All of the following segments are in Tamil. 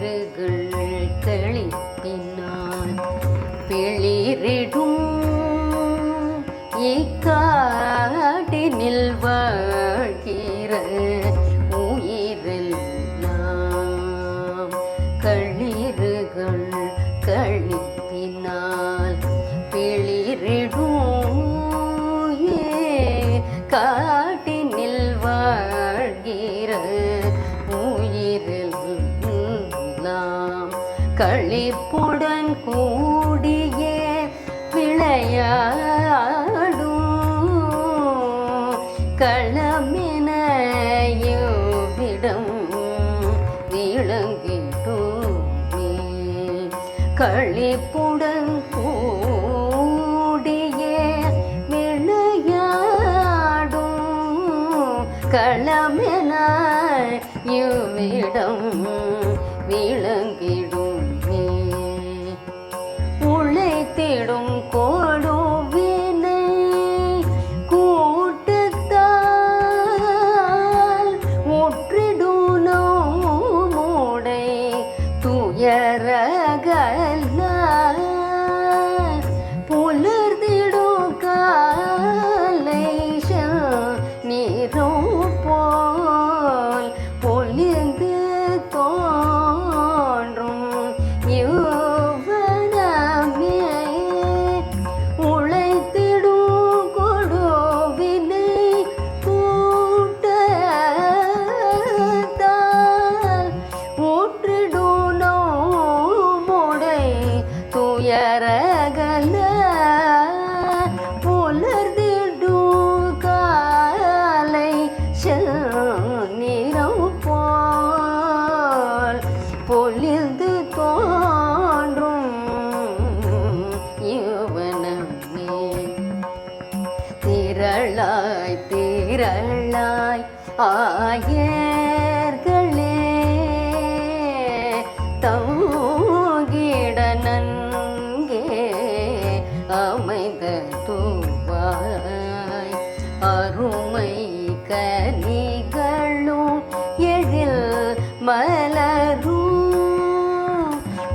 பிறகுள் தெளிப்பினான். பிளிரிடும் இக்காட்டினில் வாழ்கிற உயிரெல்லாம் களிறுகள் கழிப்பினால் களிப்புடன் கூடிய விளையாடும். களமென விளங்கிட்டோமே களிப்புடன் கூடிய விளையாடும். களமென யுவிடம் 你饿 திரளாய் திரளாய் ஆயர்களே. தங்கிட நன்கே அமைந்த தூவாய். அருமை கனிகளும் எழில் மலரும்.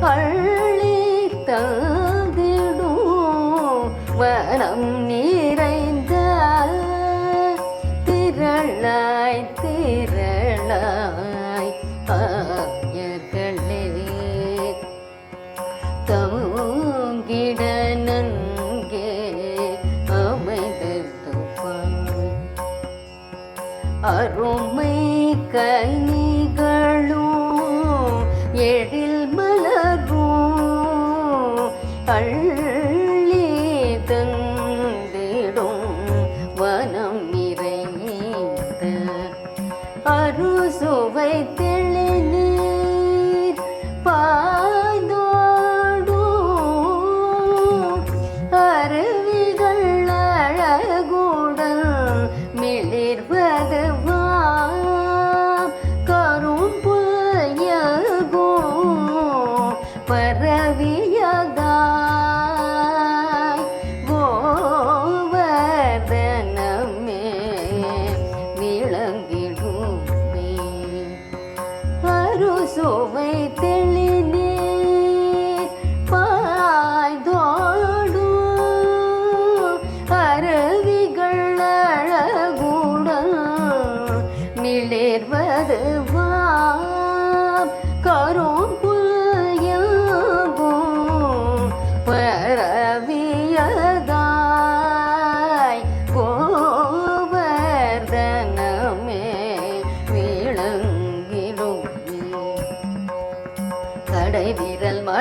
பள்ளி தந்திடும் வனம் நீ Cả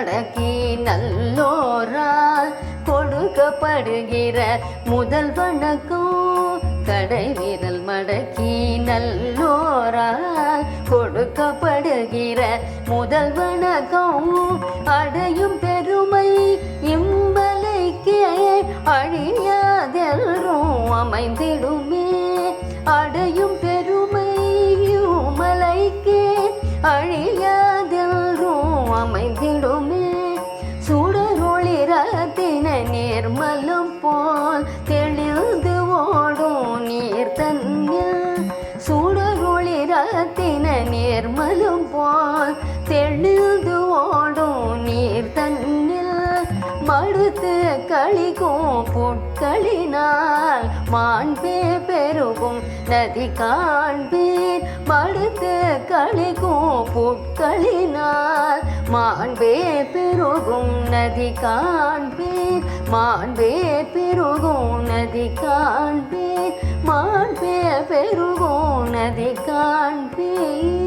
விரல் நல்லோரால் கொடுக்கப்படுகிற முதல் வணக்கம் கடை விரல் மடக்கி நல்லோரால் கொடுக்கப்படுகிற முதல் வணக்கம். அடையும் பெருமை இம்பலைக்கே அழியாதெல்லும் அமைந்திடுமே. அடையும் பெருமை மலைக்கே அழியாதெல்லும் அமைந்திடும். மடுத்து கழிக்கும் புட்களினால் மாண்பே பெருகும். நதி காண்பீர் மடுத்து கழிக்கும் புட்களினால் மாண்பே பெருகும். நதி காண்பீர் மாண்பே பெருகும். நதி காண்பீர் மாண்பே பெருகும். நதி காண்பீர்.